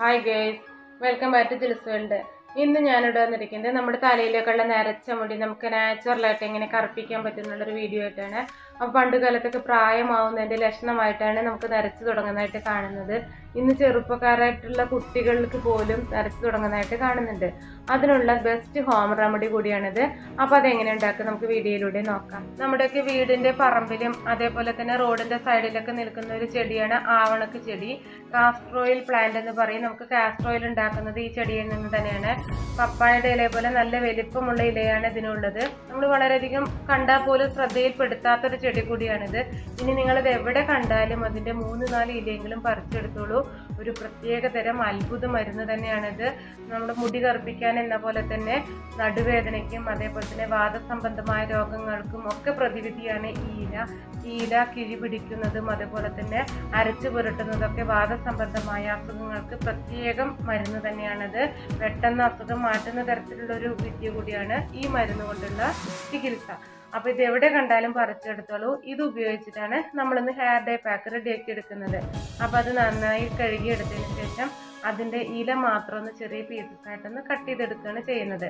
Hi guys welcome back to Jil's world ഇന്ന് ഞാനിവിടെ വന്നിരിക്കുന്നത് നമ്മുടെ തലയിലേക്കുള്ള നരച്ച മുടി നമുക്ക് നാച്ചുറലായിട്ട് എങ്ങനെ കറുപ്പിക്കാൻ പറ്റുന്നുള്ളൊരു വീഡിയോ ആയിട്ടാണ്. അപ്പോൾ പണ്ട് കാലത്തൊക്കെ പ്രായമാവുന്നതിന്റെ ലക്ഷണമായിട്ടാണ് നമുക്ക് നരച്ചു തുടങ്ങുന്നതായിട്ട് കാണുന്നത്. ഇന്ന് ചെറുപ്പക്കാരായിട്ടുള്ള കുട്ടികൾക്ക് പോലും തരച്ചു തുടങ്ങുന്നതായിട്ട് കാണുന്നുണ്ട്. അതിനുള്ള ബെസ്റ്റ് ഹോം റെമഡി കൂടിയാണിത്. അപ്പോൾ അതെങ്ങനെ ഉണ്ടാക്കുക നമുക്ക് വീഡിയോയിലൂടെ നോക്കാം. നമ്മുടെയൊക്കെ വീടിന്റെ പറമ്പിലും അതേപോലെ തന്നെ റോഡിന്റെ സൈഡിലൊക്കെ നിൽക്കുന്ന ഒരു ചെടിയാണ് ആവണക്ക് ചെടി. കാസ്ട്രോയിൽ പ്ലാന്റ് എന്ന് പറയും. നമുക്ക് കാസ്ട്രോയിൽ ഉണ്ടാക്കുന്നത് ഈ ചെടിയിൽ നിന്ന് തന്നെയാണ്. പപ്പായയുടെ ഇല പോലെ നല്ല വലിപ്പമുള്ള ഇലയാണ് ഇതിനുള്ളത്. നമ്മൾ വളരെയധികം കണ്ടാൽ പോലും ശ്രദ്ധയിൽപ്പെടുത്താത്തൊരു ചെടി കൂടിയാണിത്. ഇനി നിങ്ങളത് എവിടെ കണ്ടാലും അതിന്റെ മൂന്ന് നാല് ഇലയെങ്കിലും പറിച്ചെടുത്തോളൂ. ഒരു പ്രത്യേക തരം അത്ഭുത മരുന്ന് തന്നെയാണിത്. നമ്മുടെ മുടി കറുപ്പിക്കാൻ എന്ന പോലെ തന്നെ നടുവേദനയ്ക്കും അതേപോലെ തന്നെ വാദസംബന്ധമായ രോഗങ്ങൾക്കും ഒക്കെ പ്രതിവിധിയാണ് ഈ ഇല ഈ ഇല കിഴി പിടിക്കുന്നതും അതേപോലെ തന്നെ അരച്ചു പുരട്ടുന്നതൊക്കെ വാദസംബന്ധമായ അസുഖങ്ങൾക്ക് പ്രത്യേകം മരുന്ന് തന്നെയാണിത്. പെട്ടെന്ന് അസുഖം മാറ്റുന്ന തരത്തിലുള്ള ഒരു വിദ്യ കൂടിയാണ് ഈ മരുന്ന് കൊണ്ടുള്ള ചികിത്സ. അപ്പൊ ഇത് എവിടെ കണ്ടാലും പറിച്ചെടുത്തോളൂ. ഇത് ഉപയോഗിച്ചിട്ടാണ് നമ്മളിന്ന് ഹെയർ ഡേ പാക്ക് റെഡിയാക്കി എടുക്കുന്നത്. അപ്പൊ അത് നന്നായി കഴുകി എടുത്തതിന് ശേഷം അതിന്റെ ഇല മാത്രം ഒന്ന് ചെറിയ പീസസ് ആയിട്ടൊന്ന് കട്ട് ചെയ്തെടുക്കുകയാണ് ചെയ്യുന്നത്.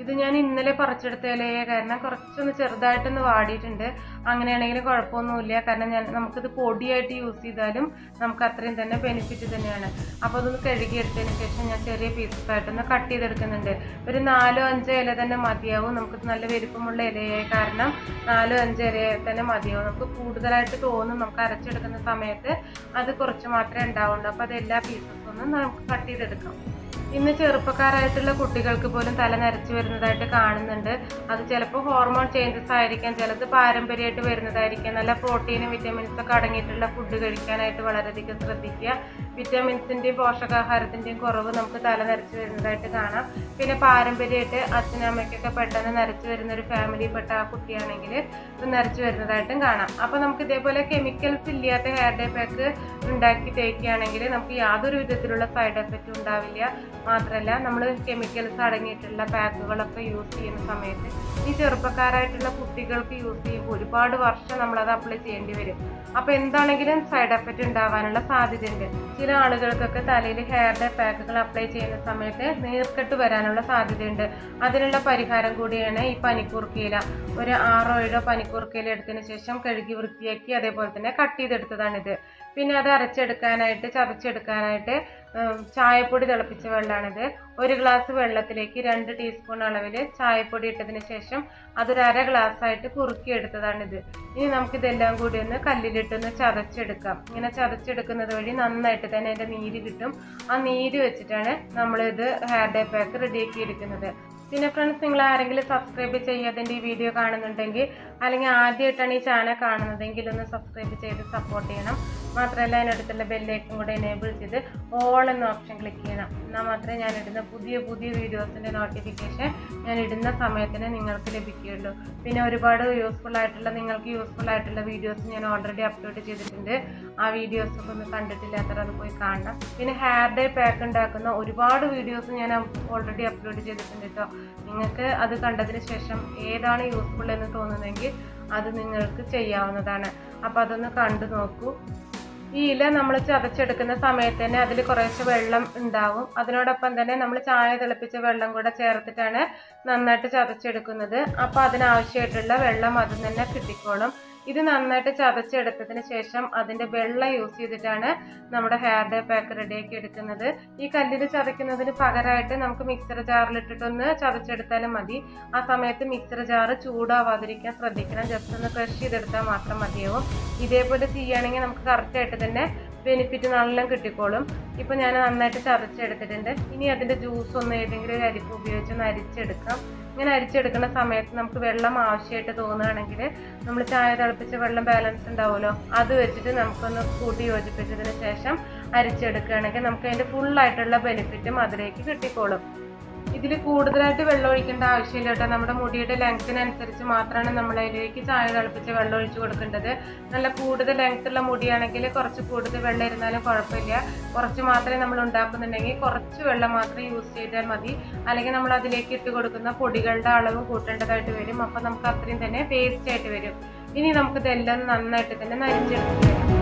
ഇത് ഞാൻ ഇന്നലെ പറിച്ചെടുത്തേലേ കാരണം കുറച്ചൊന്ന് ചെറുതായിട്ടൊന്ന് വാടിയിട്ടുണ്ട്. അങ്ങനെയാണെങ്കിലും കുഴപ്പമൊന്നുമില്ല. കാരണം ഞാൻ നമുക്കിത് പൊടിയായിട്ട് യൂസ് ചെയ്താലും നമുക്ക് അത്രയും തന്നെ ബെനിഫിറ്റ് തന്നെയാണ്. അപ്പോൾ അതൊന്ന് കഴുകിയെടുത്തതിന് ശേഷം ഞാൻ ചെറിയ പീസസ് ആയിട്ടൊന്ന് കട്ട് ചെയ്തെടുക്കുന്നുണ്ട്. ഒരു നാലോ അഞ്ചോ ഇല തന്നെ മതിയാവും. നമുക്ക് നല്ല വലിപ്പമുള്ള ഇലയായി കാരണം നാലോ അഞ്ചോ ഇല തന്നെ മതിയാവും. നമുക്ക് കൂടുതലായിട്ട് തോന്നും നമുക്ക് അരച്ചെടുക്കുന്ന സമയത്ത് അത് കുറച്ച് മാത്രമേ ഉണ്ടാവുള്ളൂ. അപ്പോൾ അത് എല്ലാ പീസസ് ഒന്ന് നമുക്ക് കട്ട് ചെയ്തെടുക്കാം. ഇന്ന് ചെറുപ്പക്കാരായിട്ടുള്ള കുട്ടികൾക്ക് പോലും തല നരച്ചു വരുന്നതായിട്ട് കാണുന്നുണ്ട്. അത് ചിലപ്പോൾ ഹോർമോൺ ചേഞ്ചസ് ആയിരിക്കാം ചിലത് പാരമ്പര്യമായിട്ട് വരുന്നതായിരിക്കാം. നല്ല പ്രോട്ടീനും വിറ്റമിൻസ് ഒക്കെ അടങ്ങിയിട്ടുള്ള ഫുഡ് കഴിക്കാനായിട്ട് വളരെയധികം ശ്രദ്ധിക്കുക. വിറ്റമിൻസിന്റെയും പോഷകാഹാരത്തിന്റെയും കുറവ് നമുക്ക് തല നരച്ചു വരുന്നതായിട്ട് കാണാം. പിന്നെ പാരമ്പര്യമായിട്ട് അച്ഛനമ്മയ്ക്കൊക്കെ പെട്ടെന്ന് നരച്ചു വരുന്ന ഒരു ഫാമിലിയിൽപ്പെട്ട ആ കുട്ടിയാണെങ്കിൽ നരച്ചു വരുന്നതായിട്ടും കാണാം. അപ്പോൾ നമുക്ക് ഇതേപോലെ കെമിക്കൽസ് ഇല്ലാത്ത ഹെയർ ഡേ പാക്ക് ഉണ്ടാക്കി തേക്കുകയാണെങ്കിൽ നമുക്ക് യാതൊരു വിധത്തിലുള്ള സൈഡ് എഫക്റ്റും ഉണ്ടാവില്ല. മാത്രമല്ല നമ്മൾ കെമിക്കൽസ് അടങ്ങിയിട്ടുള്ള പാക്കുകളൊക്കെ യൂസ് ചെയ്യുന്ന സമയത്ത് ഈ ചെറുപ്പക്കാരായിട്ടുള്ള കുട്ടികൾക്ക് യൂസ് ചെയ്യുമ്പോൾ ഒരുപാട് വർഷം നമ്മളത് അപ്ലൈ ചെയ്യേണ്ടി വരും. അപ്പോൾ എന്താണെങ്കിലും സൈഡ് എഫക്റ്റ് ഉണ്ടാവാനുള്ള സാധ്യതയുണ്ട്. ചില ആളുകൾക്കൊക്കെ തലയിൽ ഡേ പാക്കുകൾ അപ്ലൈ ചെയ്യുന്ന സമയത്ത് നീർക്കെട്ട് വരാനുള്ള സാധ്യതയുണ്ട്. അതിനുള്ള പരിഹാരം കൂടിയാണ് ഈ പനിക്കൂർക്കയില ഒരു ആറോ ഏഴോ പനിക്കൂർക്കയില എടുത്തതിന് ശേഷം കഴുകി വൃത്തിയാക്കി അതേപോലെ തന്നെ കട്ട് ചെയ്തെടുത്തതാണിത്. പിന്നെ അത് അരച്ചെടുക്കാനായിട്ട് ചതച്ചെടുക്കാനായിട്ട് ചായപ്പൊടി തിളപ്പിച്ച വെള്ളമാണിത് ഒരു ഗ്ലാസ് വെള്ളത്തിലേക്ക് രണ്ട് ടീസ്പൂൺ അളവിൽ ചായപ്പൊടി ഇട്ടതിന് ശേഷം അതൊരു അര ഗ്ലാസ് ആയിട്ട് കുറുക്കിയെടുത്തതാണിത്. ഇനി നമുക്കിതെല്ലാം കൂടി ഒന്ന് കല്ലിലിട്ടൊന്ന് ചതച്ചെടുക്കാം. ഇങ്ങനെ ചതച്ചെടുക്കുന്നത് വഴി നന്നായിട്ട് തന്നെ അതിന്റെ നീര് കിട്ടും. ആ നീര് വെച്ചിട്ടാണ് നമ്മളിത് ഹെയർ ഡേ പാക്ക് റെഡിയാക്കിയിരിക്കുന്നത്. പിന്നെ ഫ്രണ്ട്സ് നിങ്ങൾ ആരെങ്കിലും സബ്സ്ക്രൈബ് ചെയ്യാതിന്റെ ഈ വീഡിയോ കാണുന്നുണ്ടെങ്കിൽ അല്ലെങ്കിൽ ആദ്യമായിട്ടാണ് ഈ ചാനൽ കാണുന്നതെങ്കിൽ ഒന്ന് സബ്സ്ക്രൈബ് ചെയ്ത് സപ്പോർട്ട് ചെയ്യണം. മാത്രമല്ല അതിനടുത്തുള്ള ബെല്ലേക്കും കൂടെ എനേബിൾ ചെയ്ത് ഓൾ എന്ന ഓപ്ഷൻ ക്ലിക്ക് ചെയ്യണം. എന്നാൽ മാത്രമേ ഞാൻ ഇടുന്ന പുതിയ പുതിയ വീഡിയോസിന്റെ നോട്ടിഫിക്കേഷൻ ഞാൻ ഇടുന്ന സമയത്തിന് നിങ്ങൾക്ക് ലഭിക്കുകയുള്ളൂ. പിന്നെ ഒരുപാട് യൂസ്ഫുൾ ആയിട്ടുള്ള നിങ്ങൾക്ക് യൂസ്ഫുൾ ആയിട്ടുള്ള വീഡിയോസ് ഞാൻ ഓൾറെഡി അപ്ലോഡ് ചെയ്തിട്ടുണ്ട്. ആ വീഡിയോസ് ഒക്കെ ഒന്ന് കണ്ടിട്ടില്ലാത്തവർ അത് പോയി കാണണം. പിന്നെ ഹെയർ ഡേ പാക്ക് ഉണ്ടാക്കുന്ന ഒരുപാട് വീഡിയോസ് ഞാൻ ഓൾറെഡി അപ്ലോഡ് ചെയ്തിട്ടുണ്ട് കേട്ടോ നിങ്ങൾക്ക് അത് കണ്ടതിന് ശേഷം ഏതാണ് യൂസ്ഫുൾ എന്ന് തോന്നുന്നതെങ്കിൽ അത് നിങ്ങൾക്ക് ചെയ്യാവുന്നതാണ്. അപ്പോൾ അതൊന്ന് കണ്ടു നോക്കൂ. ഈ ഇല നമ്മൾ ചതച്ചെടുക്കുന്ന സമയത്ത് തന്നെ അതിൽ കുറേശ്ശെ വെള്ളം ഉണ്ടാവും. അതിനോടൊപ്പം തന്നെ നമ്മൾ ചായ തിളപ്പിച്ച വെള്ളം കൂടെ ചേർത്തിട്ടാണ് നന്നായിട്ട് ചതച്ചെടുക്കുന്നത്. അപ്പോൾ അതിനാവശ്യമായിട്ടുള്ള വെള്ളം അതിൽ തന്നെ കിട്ടിക്കോളും. ഇത് നന്നായിട്ട് ചതച്ചെടുത്തതിന് ശേഷം അതിന്റെ വെള്ളം യൂസ് ചെയ്തിട്ടാണ് നമ്മുടെ ഹെയർ ഡേ പാക്ക് റെഡിയാക്കി എടുക്കുന്നത്. ഈ കല്ലിൽ ചതയ്ക്കുന്നതിന് പകരമായിട്ട് നമുക്ക് മിക്സർ ജാറിൽ ജാറിലിട്ടിട്ടൊന്ന് ചതച്ചെടുത്താലും മതി. ആ സമയത്ത് മിക്സർ ജാറ് ചൂടാവാതിരിക്കാൻ ശ്രദ്ധിക്കണം. ജസ്റ്റ് ഒന്ന് ക്രഷ് ചെയ്തെടുത്താൽ മാത്രം മതിയാവും. ഇതേപോലെ ചെയ്യുകയാണെങ്കിൽ നമുക്ക് കറക്റ്റായിട്ട് തന്നെ ബെനിഫിറ്റ് നല്ല കിട്ടിക്കോളും. ഇപ്പം ഞാൻ നന്നായിട്ട് ചതച്ചെടുത്തിട്ടുണ്ട്. ഇനി അതിന്റെ ജ്യൂസ് ഒന്ന് ഏതെങ്കിലും ഒരു അരിപ്പ് ഉപയോഗിച്ച് ഒന്ന് അരിച്ചെടുക്കാം. ഇങ്ങനെ അരിച്ചെടുക്കുന്ന സമയത്ത് നമുക്ക് വെള്ളം ആവശ്യമായിട്ട് തോന്നുകയാണെങ്കിൽ നമ്മൾ ചായ തിളപ്പിച്ച വെള്ളം ബാലൻസ് ഉണ്ടാവുമല്ലോ? അത് വെച്ചിട്ട് നമുക്കൊന്ന് കൂട്ടി യോജിപ്പിച്ചതിന് ശേഷം അരിച്ചെടുക്കുകയാണെങ്കിൽ നമുക്ക് അതിന്റെ ഫുള്ളായിട്ടുള്ള ബെനിഫിറ്റും അതിലേക്ക് കിട്ടിക്കോളും. ഇതിൽ കൂടുതലായിട്ട് വെള്ളം ഒഴിക്കേണ്ട ആവശ്യമില്ല കേട്ടോ. നമ്മുടെ മുടിയുടെ ലെങ്ത്തിനനുസരിച്ച് മാത്രമാണ് നമ്മൾ അതിലേക്ക് ചായ തിളപ്പിച്ച് വെള്ളം ഒഴിച്ചു കൊടുക്കേണ്ടത്. നല്ല കൂടുതൽ ലെങ്ത് ഉള്ള മുടിയാണെങ്കിൽ കുറച്ച് കൂടുതൽ വെള്ളം ഇരുന്നാലും കുഴപ്പമില്ല. കുറച്ച് മാത്രമേ നമ്മൾ ഉണ്ടാക്കുന്നുണ്ടെങ്കിൽ കുറച്ച് വെള്ളം മാത്രം യൂസ് ചെയ്താൽ മതി. അല്ലെങ്കിൽ നമ്മൾ അതിലേക്ക് ഇട്ട് കൊടുക്കുന്ന പൊടികളുടെ അളവ് കൂട്ടേണ്ടതായിട്ട് വരും. അപ്പം നമുക്ക് അത്രയും തന്നെ വേസ്റ്റ് ആയിട്ട് വരും. ഇനി നമുക്കിതെല്ലാം നന്നായിട്ട് തന്നെ നരിച്ചെടുത്ത്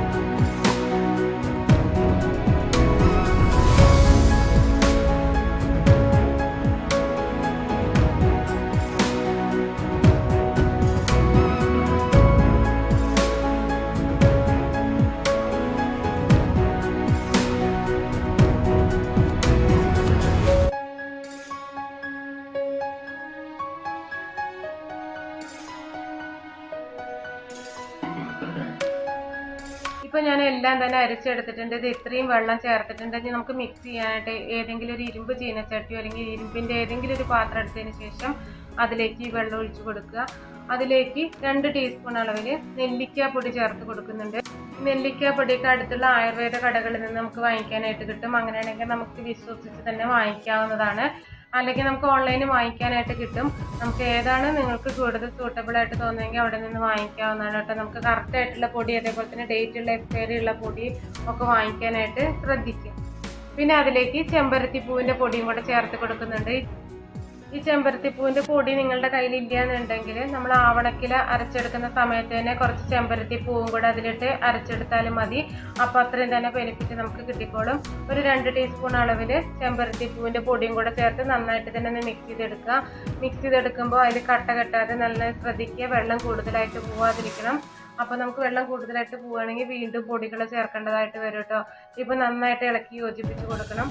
എല്ലാം തന്നെ അരച്ചെടുത്തിട്ടുണ്ട്. ഇത് ഇത്രയും വെള്ളം ചേർത്തിട്ടുണ്ടെങ്കിൽ നമുക്ക് മിക്സ് ചെയ്യാനായിട്ട് ഏതെങ്കിലും ഒരു ഇരുമ്പ് ചീനച്ചട്ടിയോ അല്ലെങ്കിൽ ഇരുമ്പിന്റെ ഏതെങ്കിലും ഒരു പാത്രം എടുത്തതിന് ശേഷം അതിലേക്ക് ഈ വെള്ളം ഒഴിച്ചു കൊടുക്കുക. അതിലേക്ക് രണ്ട് ടീസ്പൂൺ അളവിൽ നെല്ലിക്ക പൊടി ചേർത്ത് കൊടുക്കുന്നുണ്ട്. നെല്ലിക്ക പൊടിയൊക്കെ അടുത്തുള്ള ആയുർവേദ കടകളിൽ നിന്ന് നമുക്ക് വാങ്ങിക്കാനായിട്ട് കിട്ടും. അങ്ങനെയാണെങ്കിൽ നമുക്ക് വിശ്വസിച്ച് തന്നെ വാങ്ങിക്കാവുന്നതാണ്. അല്ലെങ്കിൽ നമുക്ക് ഓൺലൈനിൽ വാങ്ങിക്കാനായിട്ട് കിട്ടും. നമുക്ക് ഏതാണ് നിങ്ങൾക്ക് കൂടുതൽ സൂട്ടബിൾ ആയിട്ട് തോന്നുമെങ്കിൽ അവിടെ നിന്ന് വാങ്ങിക്കാവുന്നതാണ് കേട്ടോ. നമുക്ക് കറക്റ്റ് ആയിട്ടുള്ള പൊടി അതേപോലെ തന്നെ ഡേറ്റ് ഉള്ള എക്സ്പയറി ഉള്ള പൊടി ഒക്കെ വാങ്ങിക്കാനായിട്ട് ശ്രദ്ധിക്കും പിന്നെ അതിലേക്ക് ചെമ്പരത്തി പൂവിന്റെ പൊടിയും കൂടെ ചേർത്ത് കൊടുക്കുന്നുണ്ട്. ഈ ചെമ്പരത്തിപ്പൂവിന്റെ പൊടി നിങ്ങളുടെ കയ്യിൽ ഇല്ല എന്നുണ്ടെങ്കിൽ നമ്മൾ ആവണക്കില അരച്ചെടുക്കുന്ന സമയത്ത് തന്നെ കുറച്ച് ചെമ്പരത്തിപ്പൂവും കൂടെ അതിലിട്ട് അരച്ചെടുത്താലും മതി. അപ്പോൾ അത്രയും തന്നെ ബെനിഫിറ്റ് നമുക്ക് കിട്ടിക്കോളും. ഒരു രണ്ട് ടീസ്പൂൺ അളവിൽ ചെമ്പരത്തിപ്പൂവിന്റെ പൊടിയും കൂടെ ചേർത്ത് നന്നായിട്ട് തന്നെ ഒന്ന് മിക്സ് ചെയ്തെടുക്കുക. മിക്സ് ചെയ്തെടുക്കുമ്പോൾ അതിൽ കട്ട കെട്ടാതെ നല്ല ശ്രദ്ധിക്കുക. വെള്ളം കൂടുതലായിട്ട് പോവാതിരിക്കണം. അപ്പോൾ നമുക്ക് വെള്ളം കൂടുതലായിട്ട് പോവുകയാണെങ്കിൽ വീണ്ടും പൊടികൾ ചേർക്കേണ്ടതായിട്ട് വരും കേട്ടോ ഇപ്പോൾ നന്നായിട്ട് ഇളക്കി യോജിപ്പിച്ച് കൊടുക്കണം.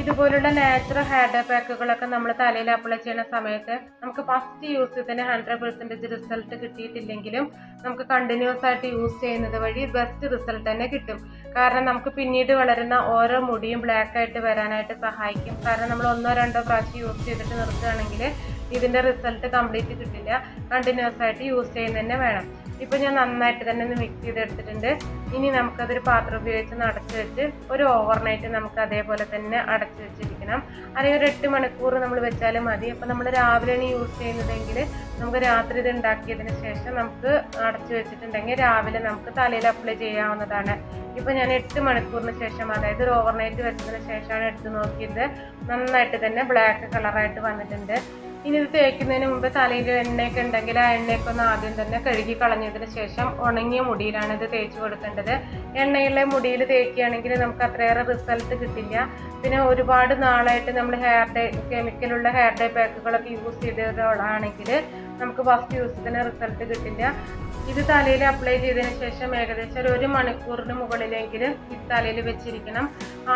ഇതുപോലുള്ള നാച്ചുറൽ ഹെയർ ഡേ പാക്കുകളൊക്കെ നമ്മൾ തലയിൽ അപ്ലൈ ചെയ്യുന്ന സമയത്ത് നമുക്ക് ഫസ്റ്റ് യൂസ് തന്നെ ഹൺഡ്രഡ് പെർസെന്റേജ് റിസൾട്ട് കിട്ടിയിട്ടില്ലെങ്കിലും നമുക്ക് കണ്ടിന്യൂസ് ആയിട്ട് യൂസ് ചെയ്യുന്നത് വഴി ബെസ്റ്റ് റിസൾട്ട് തന്നെ കിട്ടും. കാരണം നമുക്ക് പിന്നീട് വളരുന്ന ഓരോ മുടിയും ബ്ലാക്ക് ആയിട്ട് വരാനായിട്ട് സഹായിക്കും. കാരണം നമ്മൾ ഒന്നോ രണ്ടോ പ്രാവശ്യം യൂസ് ചെയ്തിട്ട് നിർത്തുകയാണെങ്കിൽ ഇതിന്റെ റിസൾട്ട് കംപ്ലീറ്റ് കിട്ടില്ല. കണ്ടിന്യൂസ് ആയിട്ട് യൂസ് ചെയ്യുന്നതന്നെ വേണം. ഇപ്പം ഞാൻ നന്നായിട്ട് തന്നെ ഒന്ന് മിക്സ് ചെയ്തെടുത്തിട്ടുണ്ട്. ഇനി നമുക്കതൊരു പാത്രം ഉപയോഗിച്ച് അടച്ചു വെച്ച് ഒരു ഓവർനൈറ്റ് നമുക്ക് അതേപോലെ തന്നെ അടച്ചു വെച്ചിരിക്കണം. അല്ലെങ്കിൽ ഒരു എട്ട് മണിക്കൂർ നമ്മൾ വെച്ചാലും മതി. അപ്പം നമ്മൾ രാവിലെയാണ് യൂസ് ചെയ്യുന്നതെങ്കിൽ നമുക്ക് രാത്രി ഇത് ഉണ്ടാക്കിയതിന് ശേഷം നമുക്ക് അടച്ചു വെച്ചിട്ടുണ്ടെങ്കിൽ രാവിലെ നമുക്ക് തലയിൽ അപ്ലൈ ചെയ്യാവുന്നതാണ്. ഇപ്പം ഞാൻ എട്ട് മണിക്കൂറിന് ശേഷം അതായത് ഒരു ഓവർനൈറ്റ് വെച്ചതിന് ശേഷമാണ് എടുത്ത് നോക്കിയത്. നന്നായിട്ട് തന്നെ ബ്ലാക്ക് കളറായിട്ട് വന്നിട്ടുണ്ട്. ഇനി ഇത് തേക്കുന്നതിന് മുമ്പ് തലയിൽ എണ്ണയൊക്കെ ഉണ്ടെങ്കിൽ ആ എണ്ണയൊക്കെ ഒന്ന് ആദ്യം തന്നെ കഴുകി കളഞ്ഞതിന് ശേഷം ഉണങ്ങിയ മുടിയിലാണ് ഇത് തേച്ച് കൊടുക്കേണ്ടത്. എണ്ണയുള്ള മുടിയിൽ തേക്കുകയാണെങ്കിൽ നമുക്ക് അത്രയേറെ റിസൾട്ട് കിട്ടില്ല. പിന്നെ ഒരുപാട് നാളായിട്ട് നമ്മൾ ഹെയർ ഡേ കെമിക്കലുള്ള ഹെയർ ഡേ പാക്കുകളൊക്കെ യൂസ് ചെയ്തവരാണെങ്കിൽ നമുക്ക് ഫസ്റ്റ് യൂസ് തന്നെ റിസൾട്ട് കിട്ടില്ല. ഇത് തലയിൽ അപ്ലൈ ചെയ്തതിന് ശേഷം ഏകദേശം ഒരു മണിക്കൂറിന് മുകളിലെങ്കിലും ഇത് തലയിൽ വെച്ചിരിക്കണം.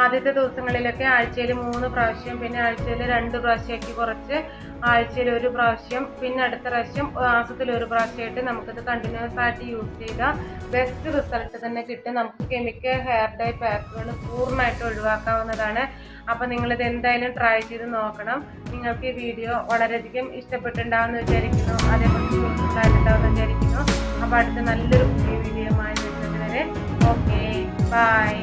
ആദ്യത്തെ ദിവസങ്ങളിലൊക്കെ ആഴ്ചയിൽ മൂന്ന് പ്രാവശ്യം പിന്നെ ആഴ്ചയിൽ രണ്ട് പ്രാവശ്യമൊക്കെ കുറച്ച് ആഴ്ചയിൽ ഒരു പ്രാവശ്യം പിന്നെ അടുത്ത പ്രാവശ്യം മാസത്തിൽ ഒരു പ്രാവശ്യമായിട്ട് നമുക്കിത് കണ്ടിന്യൂസ് ആയിട്ട് യൂസ് ചെയ്താൽ ബെസ്റ്റ് റിസൾട്ട് തന്നെ കിട്ടും. നമുക്ക് കെമിക്കൽ ഹെയർ ഡൈ പാക്കുകൾ പൂർണമായിട്ട് ഒഴിവാക്കാവുന്നതാണ്. അപ്പോൾ ഇത് എന്തായാലും ട്രൈ ചെയ്ത് നോക്കണം. നിങ്ങൾക്ക് ഈ വീഡിയോ വളരെയധികം ഇഷ്ടപ്പെട്ടിട്ടുണ്ടാവുമെന്ന് വിചാരിക്കുന്നു. അതേപോലെ യൂസ്ഫുള്ളായിട്ടുണ്ടാവുമെന്ന് വിചാരിക്കുന്നു. അപ്പോൾ അടുത്ത നല്ലൊരു വീഡിയോ ആയി വരുന്നത് വരെ ഓക്കെ ബൈ